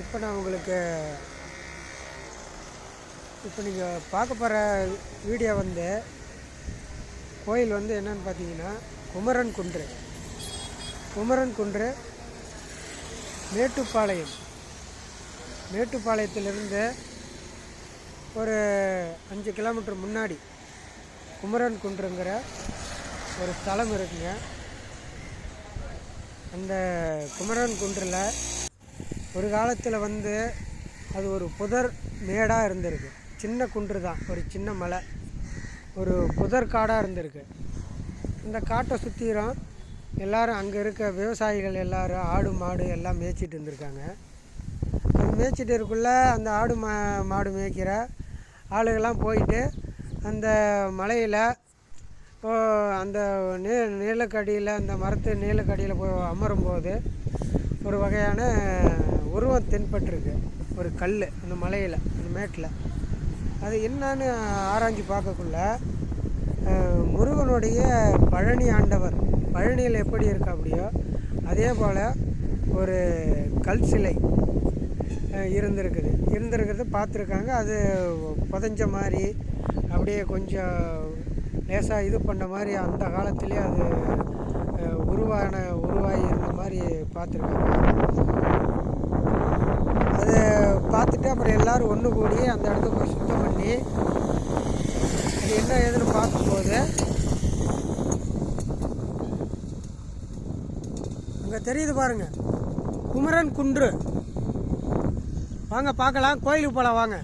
இப்போ நான் உங்களுக்கு இப்போ நீங்கள் பார்க்க போகிற வீடியோ வந்து கோயில் வந்து என்னன்னு பார்த்தீங்கன்னா குமரன் குன்று. குமரன் குன்று மேட்டுப்பாளையம். மேட்டுப்பாளையத்திலிருந்து ஒரு அஞ்சு கிலோமீட்டர் முன்னாடி குமரன் குன்றுங்கிற ஒரு ஸ்தலம் இருக்குங்க. அந்த குமரன் குன்றில் ஒரு காலத்தில் வந்து அது ஒரு புதர் மேடாக இருந்திருக்கு. சின்ன குன்று தான். ஒரு சின்ன மலை. ஒரு புதர் காடாக இருந்திருக்கு. இந்த காட்டை சுற்றிலும் எல்லாரும் அங்கே இருக்க விவசாயிகள் எல்லாரும் ஆடு மாடு எல்லாம் மேய்ச்சிட்டு இருந்திருக்காங்க. அது மேய்ச்சிட்டு இருக்குள்ள அந்த ஆடு மா மாடு மேய்க்கிற ஆளுகள்லாம் போயிட்டு அந்த மலையில் அந்த நீ நீலக்கடியில் அந்த மரத்து நீலக்கடியில் போய் அமரும்போது ஒரு வகையான உருவம் தென்பட்டிருக்கு. ஒரு கல் அந்த மலையில் அந்த மேட்டில். அது என்னன்னு ஆராய்ஞ்சு பார்க்கக்குள்ள முருகனுடைய பழனி ஆண்டவர் பழனியில் எப்படி இருக்கா அப்படியோ அதே போல் ஒரு கல் சிலை இருந்திருக்குது. இருந்திருக்கிறது பார்த்துருக்காங்க. அது புதஞ்ச மாதிரி அப்படியே கொஞ்சம் லேசாக இது பண்ண மாதிரி அந்த காலத்திலே அது உருவான உருவாகி இருந்த மாதிரி பார்த்துருக்காங்க. அதை பார்த்துட்டு அப்புறம் எல்லாரும் ஒன்று கூடி அந்த இடத்த போய் சுத்தம் பண்ணி அது என்ன ஏதுன்னு பார்க்கும்போது அங்கே தெரியுது பாருங்க. குமரன் குன்று. வாங்க பார்க்கலாம். கோயிலுக்கு போகலாம் வாங்க.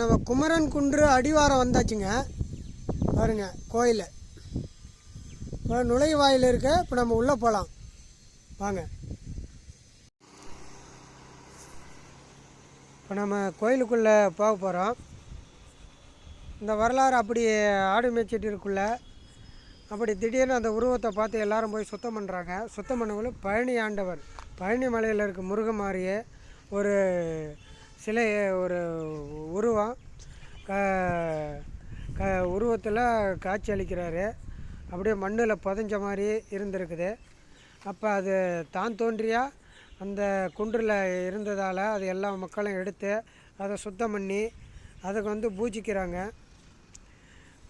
நம்ம குமரன் குன்று அடிவாரம் வந்தாச்சுங்க. பாருங்க கோயில் இப்போ நுழைவாயில் இருக்க இப்போ நம்ம உள்ளே போகலாம் வாங்க. இப்போ நம்ம கோயிலுக்குள்ளே போக போகிறோம் இந்த வரலாறு அப்படி ஆடு மேய்ச்சிட்டு இருக்குள்ளே அப்படி திடீர்னு அந்த உருவத்தை பார்த்து எல்லாரும் போய் சுத்தம் பண்ணுறாங்க சுத்தம் பண்ணக்குள்ள பழனி ஆண்டவர் பழனி மலையில் இருக்க முருகன் மாதிரியே ஒரு சிலை ஒரு உருவம் க க உருவத்தில் காட்சி அளிக்கிறாரு. அப்படியே மண்ணில் புதஞ்ச மாதிரி இருந்திருக்குது. அப்போ அது தான் தோன்றியா? அந்த குன்றில் இருந்ததால் அது எல்லா மக்களும் எடுத்து அதை சுத்தம் பண்ணி அதுக்கு வந்து பூஜிக்கிறாங்க.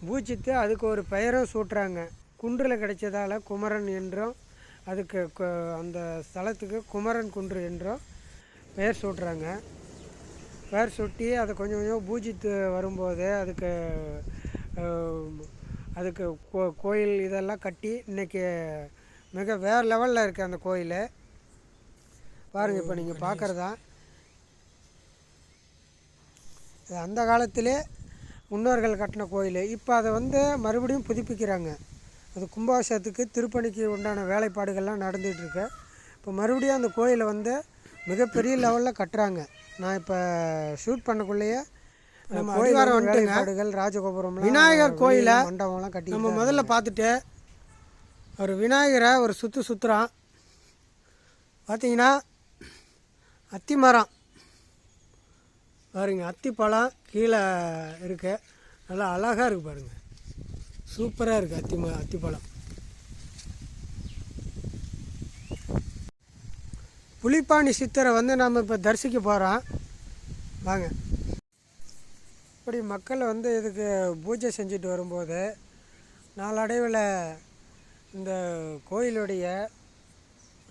பூஜித்து அதுக்கு ஒரு பெயரும் சூட்டுறாங்க. குன்றில் கிடைச்சதால் குமரன் என்றும் அதுக்கு அந்த ஸ்தலத்துக்கு குமரன் குன்று என்றும் பெயர் சூட்டுறாங்க. பெயர் சுட்டி அதை கொஞ்சம் கொஞ்சம் பூஜித்து வரும்போது அதுக்கு அதுக்கு கோ கோயில் இதெல்லாம் கட்டி இன்றைக்கி மிக வேறு லெவலில் இருக்குது அந்த கோயில். பாருங்கள் இப்போ நீங்கள் பார்க்குறதா இது அந்த காலத்திலே முன்னோர்கள் கட்டின கோயில். இப்போ அதை வந்து மறுபடியும் புதுப்பிக்கிறாங்க. அது கும்பாபிஷேகத்துக்கு திருப்பணிக்கு உண்டான வேலைப்பாடுகள்லாம் நடந்துகிட்ருக்கு. இப்போ மறுபடியும் அந்த கோயிலை வந்து மிகப்பெரிய லெவலில் கட்டுறாங்க. நான் இப்போ ஷூட் பண்ணக்குள்ளேயே நம்ம அடிவாரம் வந்துட்டுங்க. ராஜகோபுரம் விநாயகர் கோயிலை மண்டபம்லாம் கட்டி நம்ம முதல்ல பார்த்துட்டு ஒரு விநாயகரை ஒரு சுற்று சுற்றுறான் பார்த்தீங்கன்னா அத்தி மரம். பாருங்க அத்தி பழம் கீழே இருக்கு. நல்லா அழகாக இருக்கு பாருங்க. சூப்பராக இருக்குது அத்தி ம அத்தி பழம். புலிப்பாணி சித்தரை வந்து நம்ம இப்போ தரிசிக்க போகிறோம் வாங்க. இப்படி மக்கள் வந்து இதுக்கு பூஜை செஞ்சுட்டு வரும்போது நாளடைவில் இந்த கோயிலுடைய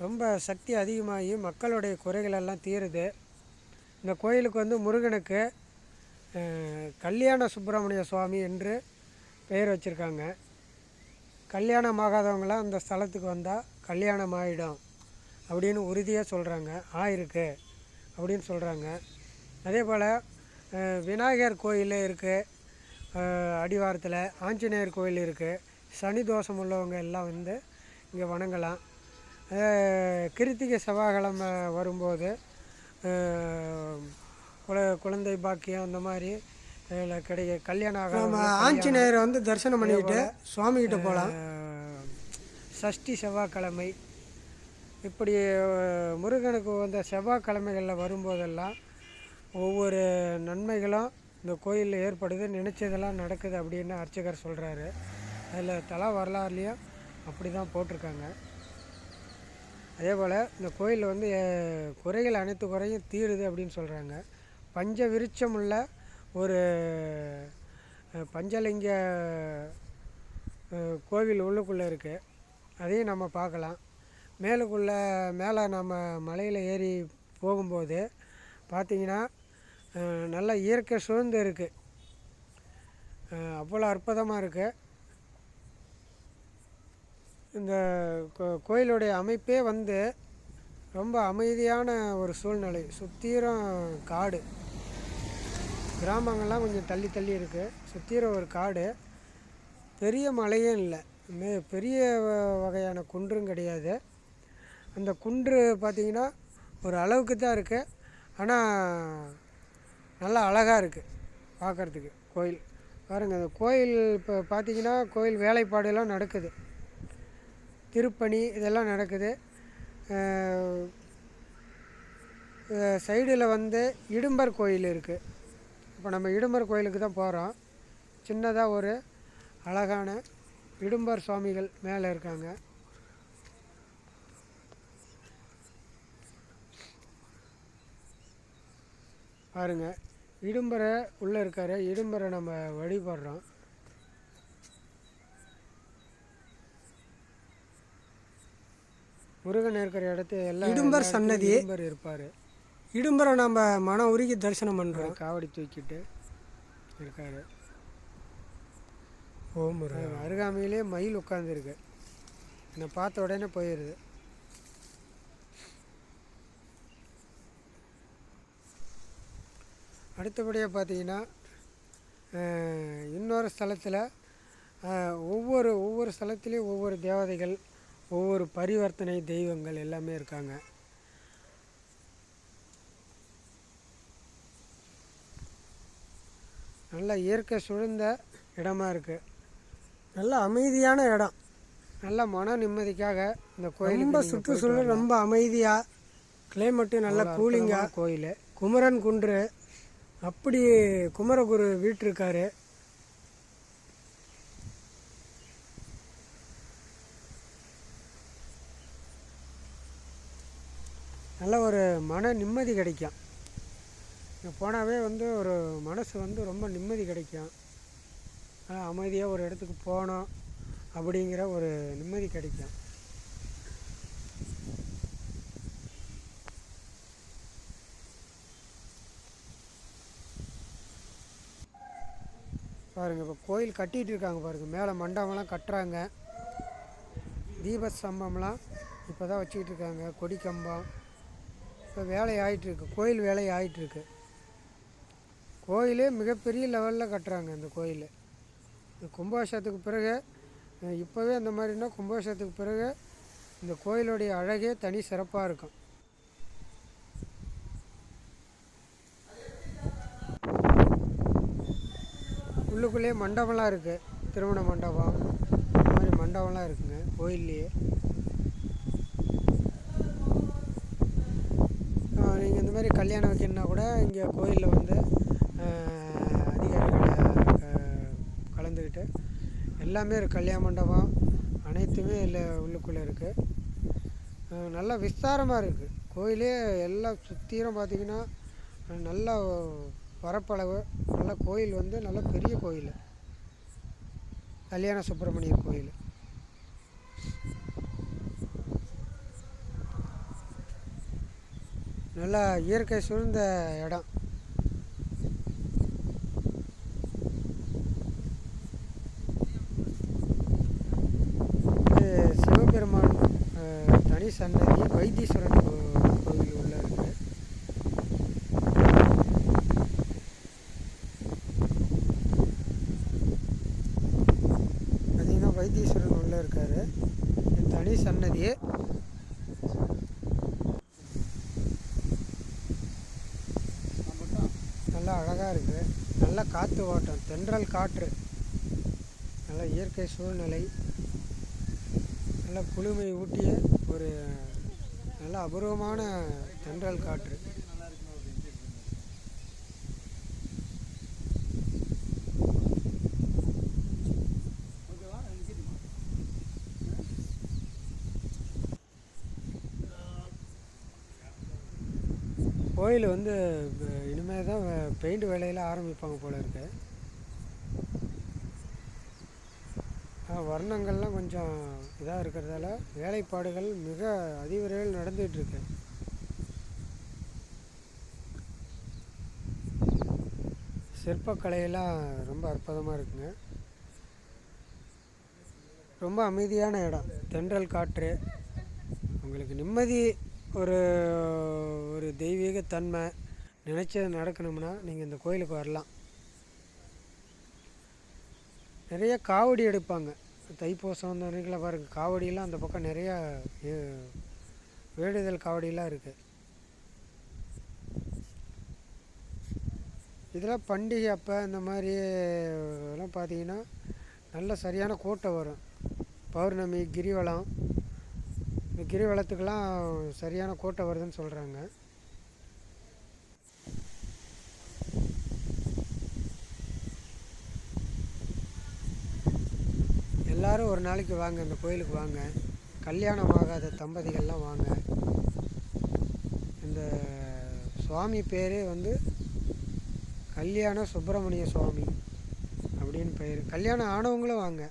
ரொம்ப சக்தி அதிகமாகி மக்களுடைய குறைகளெல்லாம் தீருது. இந்த கோயிலுக்கு வந்து முருகனுக்கு கல்யாண சுப்பிரமணிய சுவாமி என்று பெயர் வச்சுருக்காங்க. கல்யாணம் ஆகாதவங்களாம் அந்த ஸ்தலத்துக்கு வந்தால் கல்யாணம் ஆகிடும் அப்படின்னு உறுதியாக சொல்கிறாங்க ஆயிருக்கு அப்படின்னு சொல்கிறாங்க அதே போல் விநாயகர் கோயில் இருக்குது அடிவாரத்தில் ஆஞ்சநேயர் கோயில் இருக்குது சனி தோஷம் உள்ளவங்க எல்லாம் வந்து இங்கே வணங்கலாம். கிருத்திகை செவ்வாய்க்கிழமை வரும்போது குல குழந்தை பாக்கியம் அந்த மாதிரி கிடைக்க கல்யாணம் ஆக ஆஞ்சநேயரை வந்து தரிசனம் பண்ணிக்கிட்டு சுவாமிகிட்ட போகலாம் சஷ்டி செவ்வாய்க்கிழமை. இப்படி முருகனுக்கு வந்த செவ்வாய்க்கிழமைகளில் வரும்போதெல்லாம் ஒவ்வொரு நன்மைகளும் இந்த கோயிலில் ஏற்படுது. நினச்சதெல்லாம் நடக்குது அப்படின்னு அர்ச்சகர் சொல்கிறாரு அதில் தலா வரலாறுலேயும் அப்படி தான் போட்டிருக்காங்க. அதே போல் இந்த கோயிலில் வந்து குறைகள் அனைத்து குறையும் தீருது அப்படின்னு சொல்கிறாங்க பஞ்ச விருட்சம் உள்ள ஒரு பஞ்சலிங்க கோவில் உள்ளுக்குள்ளே இருக்குது அதையும் நம்ம பார்க்கலாம். மேலுக்குள்ளே மேலே நம்ம மலையில் ஏறி போகும்போது பார்த்திங்கன்னா நல்ல இயற்கை சூழ்ந்து இருக்குது அவ்வளோ அற்புதமாக இருக்குது இந்த கோ- கோயிலுடைய அமைப்பே வந்து ரொம்ப அமைதியான ஒரு சூழ்நிலை. சுத்தீரம் காடு. கிராமங்கள்லாம் கொஞ்சம் தள்ளி தள்ளி இருக்குது சுத்தீரம் ஒரு காடு. பெரிய மலையும் இல்லை. மே பெரிய வ- வகையான குன்றும் கிடையாது. அந்த குன்று பார்த்திங்கன்னா ஒரு அளவுக்கு தான் இருக்குது ஆனால் நல்லா அழகாக இருக்குது பார்க்குறதுக்கு கோயில். பாருங்கள் அந்த கோயில் இப்போ பார்த்தீங்கன்னா கோயில் வேலைப்பாடுலாம் நடக்குது. திருப்பணி இதெல்லாம் நடக்குது. சைடில் வந்து இடும்பர் கோயில் இருக்குது இப்போ நம்ம இடும்பர் கோயிலுக்கு தான் போகிறோம் சின்னதாக ஒரு அழகான இடும்பர் சுவாமிகள் மேலே இருக்காங்க. பாருங்கள் இடும்பரை உள்ளே இருக்காரு. இடும்பரை நம்ம வழிபடுறோம். முருகன் இருக்கிற இடத்து எல்லா இடும்பர் சன்னதி. இடும்பர் இருப்பார். இடும்பரை நம்ம மன உருகி தரிசனம் பண்ணுறோம் காவடி தூக்கிட்டு இருக்காரு. ஓம் முருகா. அருகாமையிலே மயில் உட்காந்துருக்கு என்னை பார்த்த உடனே போயிடுது அடுத்தபடியாக பார்த்தீங்கன்னா இன்னொரு ஸ்தலத்தில் ஒவ்வொரு ஒவ்வொரு ஸ்தலத்துலேயும் ஒவ்வொரு தேவதைகள் ஒவ்வொரு பரிவர்த்தனை தெய்வங்கள் எல்லாமே இருக்காங்க. நல்ல இயற்கை சூழ்ந்த இடமா இருக்குது நல்ல அமைதியான இடம். நல்ல மன நிம்மதிக்காக இந்த ரொம்ப கோயிலுக்கு சுற்றுச்சூழல் ரொம்ப அமைதியாக கிளைமேட்டு நல்ல கூலிங்காக கோயில். குமரன் குன்று அப்படி குமரகுரு வீட்டிருக்காரு. நல்ல ஒரு மன நிம்மதி கிடைக்கும். இங்கே போனாவே வந்து ஒரு மனசு வந்து ரொம்ப நிம்மதி கிடைக்கும். அமைதியாக ஒரு இடத்துக்கு போனோம் அப்படிங்கிற ஒரு நிம்மதி கிடைக்கும். பாருங்கள் இப்போ கோயில் கட்டிகிட்டு இருக்காங்க பாருங்கள் மேலே மண்டபம்லாம் கட்டுறாங்க. தீப ஸ்தம்பம்லாம் இப்போ தான் வச்சுக்கிட்டு இருக்காங்க. கொடி கம்பம். இப்போ வேலையாயிட்டுருக்கு கோயில் வேலை ஆயிட்டுருக்கு கோயிலே மிகப்பெரிய லெவலில் கட்டுறாங்க இந்த கோயில். இந்த கும்பாபிஷேகத்துக்கு பிறகு இப்போவே அந்த மாதிரினா கும்பாபிஷேகத்துக்கு பிறகு இந்த கோயிலுடைய அழகே தனி சிறப்பாக இருக்கும். உள்ளுக்குள்ளேயே மண்டபம்லாம் இருக்குது திருமண மண்டபம். இந்த மாதிரி மண்டபம்லாம் இருக்குங்க கோயில்லையே. நீங்கள் இந்த மாதிரி கல்யாணம் வைக்கணுன்னா கூட இங்கே கோயிலில் வந்து அதிகாரிகளை க- கலந்துக்கிட்டு எல்லாமே இருக்குது கல்யாண மண்டபம் அனைத்துமே இல்லை உள்ளுக்குள்ளே இருக்குது நல்லா விஸ்தாரமாக இருக்குது கோயிலே எல்லாம் சுற்றிலும் பார்த்தீங்கன்னா நல்ல பரப்பளவு நல்ல கோயில் வந்து நல்ல பெரிய கோயில். கல்யாண சுப்பிரமணியர் கோயில். நல்லா இயற்கை சூழ்ந்த இடம். இது சிவபெருமான் தனி சன்னதி வைத்தீஸ்வரன் கோவில் உள்ள இருக்கு பார்த்தீங்கன்னா வைத்தீஸ்வரன் உள்ள இருக்காரு இது தனி சன்னதி நல்லா அழகாக இருக்குது நல்ல காற்று ஓட்டம் தென்றல் காற்று. நல்ல இயற்கை சூழ்நிலை. நல்ல குளுமை ஊட்டிய ஒரு நல்ல அபூர்வமான தென்றல் காற்று. கோயில் வந்து தான் பெயிண்ட் வேலையில் ஆரம்பிப்பாங்க போல இருக்கு. வர்ணங்கள்லாம் கொஞ்சம் இதாக இருக்கிறதால வேலைப்பாடுகள் மிக அதிவிரைவில் நடந்துகிட்ருக்கு சிற்பக்கலையெல்லாம் ரொம்ப அற்புதமாக இருக்குங்க. ரொம்ப அமைதியான இடம். தென்றல் காற்று. உங்களுக்கு நிம்மதி ஒரு ஒரு தெய்வீக தன்மை. நினச்சது நடக்கணும்னா நீங்கள் இந்த கோயிலுக்கு வரலாம். நிறைய காவடி எடுப்பாங்க. தைப்பூசம் அந்த அன்னைக்கெல்லாம் பாருங்கள் காவடியெல்லாம் அந்த பக்கம் நிறையா வேடுதல் காவடியெலாம் காவடியெல்லாம் இருக்குது இதெல்லாம் பண்டிகை அப்போ இந்த மாதிரி எல்லாம் பார்த்தீங்கன்னா நல்ல சரியான கூட்டம் வரும். பௌர்ணமி கிரிவலம் இந்த கிரிவலத்துக்கெல்லாம் சரியான கூட்டம் வருதுன்னு சொல்கிறாங்க எல்லாரும் ஒரு நாளைக்கு வாங்க இந்த கோயிலுக்கு வாங்க. கல்யாணம் ஆகாத தம்பதிகள்லாம் வாங்க. இந்த சுவாமி பேரே வந்து கல்யாண சுப்பிரமணிய சுவாமி அப்படின்னு பெயர் கல்யாணம் ஆனவங்களும் வாங்க.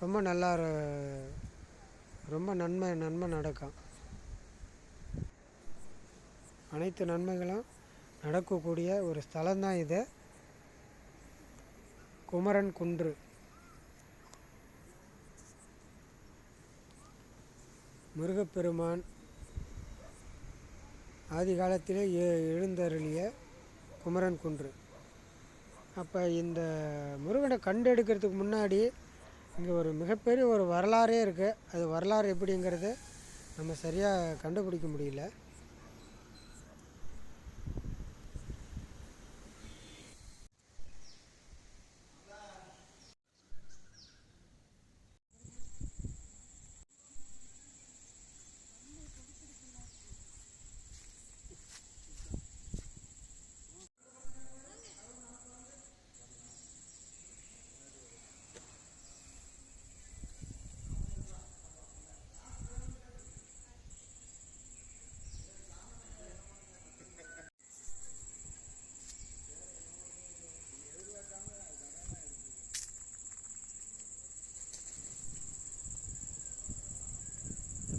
ரொம்ப நல்லா ரொம்ப நன்மை நன்மை நடக்கும். அனைத்து நன்மைகளும் நடக்கக்கூடிய ஒரு ஸ்தலம்தான் இது. குமரன் குன்று. முருகப்பெருமான் ஆதி காலத்திலே எ- எழுந்தருளிய குமரன் குன்று. அப்போ இந்த முருகனை கண்டெடுக்கிறதுக்கு முன்னாடி இங்கே ஒரு மிகப்பெரிய ஒரு வரலாறே இருக்குது அது வரலாறு எப்படிங்கிறது நம்ம சரியாக கண்டுபிடிக்க முடியல.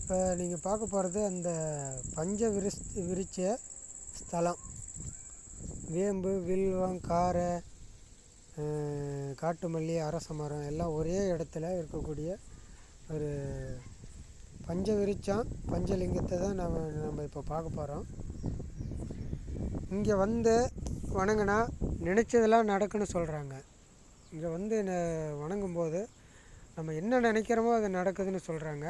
இப்போ நீங்கள் பார்க்க போகிறது அந்த பஞ்ச விரிஸ் விரிச்ச ஸ்தலம். வேம்பு வில்வம் காரை காட்டுமல்லி காட்டு மல்லி அரச மரம் எல்லாம் ஒரே இடத்துல இருக்கக்கூடிய ஒரு பஞ்ச விரிச்சம் பஞ்சலிங்கத்தை தான் நம்ம நம்ம இப்போ பார்க்க போகிறோம். இங்கே வந்து வணங்கினா நினச்சதெல்லாம் நடக்குன்னு சொல்கிறாங்க. இங்கே வந்து ந- வணங்கும்போது நம்ம என்ன நினைக்கிறோமோ அது நடக்குதுன்னு சொல்கிறாங்க.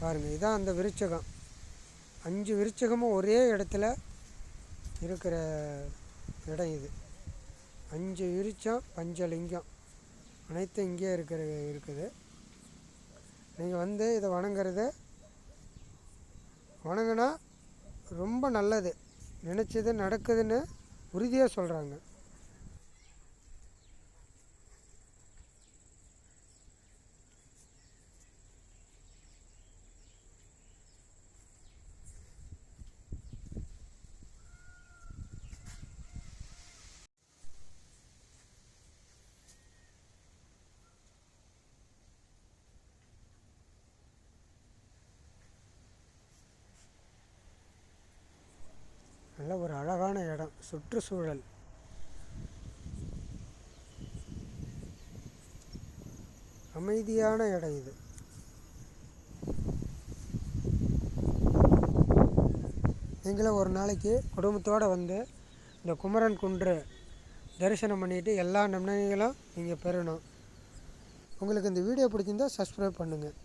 பாருங்கள் இதுதான் அந்த விருச்சகம் அஞ்சு விருச்சகமும் ஒரே இடத்துல இருக்கிற இடம் இது. அஞ்சு விருச்சம் பஞ்சலிங்கம். அனைத்தும் இங்கே இருக்கிற இருக்குது. நீங்கள் வந்து இதை வணங்குறது வணங்கினா ரொம்ப நல்லது. நினச்சது நடக்குதுன்னு உறுதியாக சொல்கிறாங்க நல்ல ஒரு அழகான இடம் சுற்றுச்சூழல். அமைதியான இடம் இது. நீங்களும் ஒரு நாளைக்கு குடும்பத்தோடு வந்து இந்த குமரன் குன்று தரிசனம் பண்ணிவிட்டு எல்லா நன்மைகளும் நீங்கள் பெறணும். உங்களுக்கு இந்த வீடியோ பிடிச்சிருந்தா சப்ஸ்கிரைப் பண்ணுங்கள்